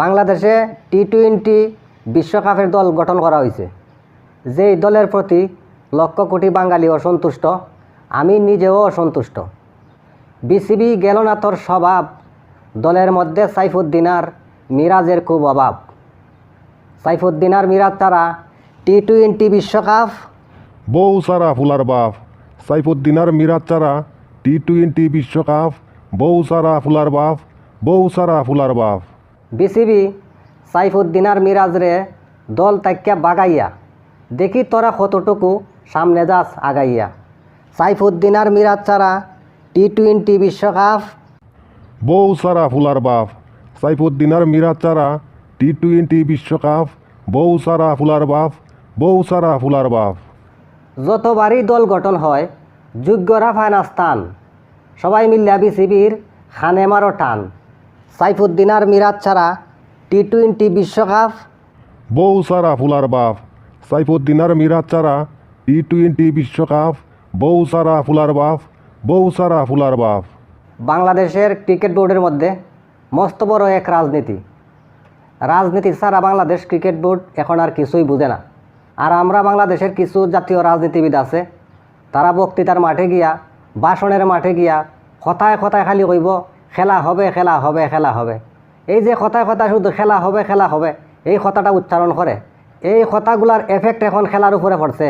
বাংলাদেশে T twenty বিশ্বকাপের দল গঠন করা হয়েছে। যেই দলের প্রতি লক্ষ কোটি বাঙালি অসন্তুষ্ট, আমি নিজেও অসন্তুষ্ট। বিসিবি গেল না তোর স্বভাব, দলের মধ্যে সাইফুদ্দিনার মিরাজের খুব অভাব। সাইফুদ্দিনার মিরাজ তারা টি টোয়েন্টি বিশ্বকাপ। বউ সারা ফুলার বাপ সাইফুদ্দিনার মিরাজ চারা টি টোয়েন্টি বিশ্বকাপ। বউ সারা ফুলার বাপ, বউ সারা ফুলার বাপ। বিসিবি সাইফুদ্দিনার মিরাজরে দল তাক্যা বাগাইয়া। দেখি তোরা কতটুকু সামনে যাস আগাইয়া। সাইফুদ্দিনার মিরাজ ছাড়া টি টোয়েন্টি বিশ্বকাপ। বউ সারা ফুলার বাপ। সাইফুদ্দিনার মিরাজ চারা টি টোয়েন্টি বিশ্বকাপ। বউ সারা ফুলার বাপ। বউ সারা ফুলার বাপ। যতবারই দল গঠন হয় যোগ্যরা পায় না স্থান। সবাই মিল্লা বিসিবির খানে মারো টান সাইফুদ্দিনার মিরাজ ছাড়া টি টোয়েন্টি বিশ্বকাপ? বউ সারা ফুলার বাপ। সাইফুদ্দিনার মিরাজ ছাড়া টি টোয়েন্টি বিশ্বকাপ। বউ সারা ফুলার বাপ। বউ সারা ফুলার বাপ। বাংলাদেশের ক্রিকেট বোর্ডের মধ্যে মস্ত বড় এক রাজনীতি। রাজনীতি ছাড়া বাংলাদেশ ক্রিকেট বোর্ড এখন আর কিছুই বুঝে না। আর আমরা বাংলাদেশের কিছু জাতীয় রাজনীতিবিদ আছে তারা বক্তৃতার মাঠে গিয়া ভাষণের মাঠে গিয়া কথায় কথায় খালি কইব খেলা হবে খেলা হবে খেলা হবে। এই যে কথায় কথায় শুধু খেলা হবে খেলা হবে, এই কথাটা উচ্চারণ করে। এই কথাগুলার এফেক্ট এখন খেলার উপরে পড়ছে।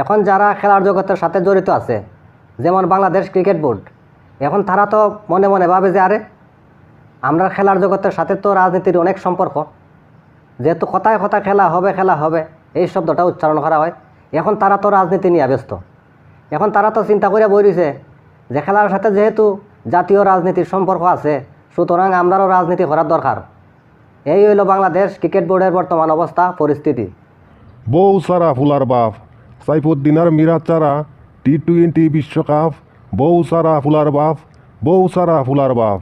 এখন যারা খেলার জগতের সাথে জড়িত আছে, যেমন বাংলাদেশ ক্রিকেট বোর্ড, এখন তারা তো মনে মনে ভাবে যে, আরে, আমরা খেলার জগতের সাথে তো রাজনীতির অনেক সম্পর্ক। যেহেতু কথায় কথা খেলা হবে খেলা হবে, এই শব্দটা উচ্চারণ করা হয়। এখন তারা তো রাজনীতি নিয়ে ব্যস্ত। এখন তারা তো চিন্তা করে বইছে যে, খেলার সাথে যেহেতু জাতীয় রাজনীতির সম্পর্ক আছে, সুতরাং আমরারও রাজনীতি করার দরকার। এই হইল বাংলাদেশ ক্রিকেট বোর্ডের বর্তমান অবস্থা, পরিস্থিতি। বউ সারা ফুলার বাপ, সাইফুদ্দিনার মিরাজ চারা, টি টোয়েন্টি বিশ্বকাপ, বউ সারা ফুলার বাপ, বউ সারা ফুলার বাপ।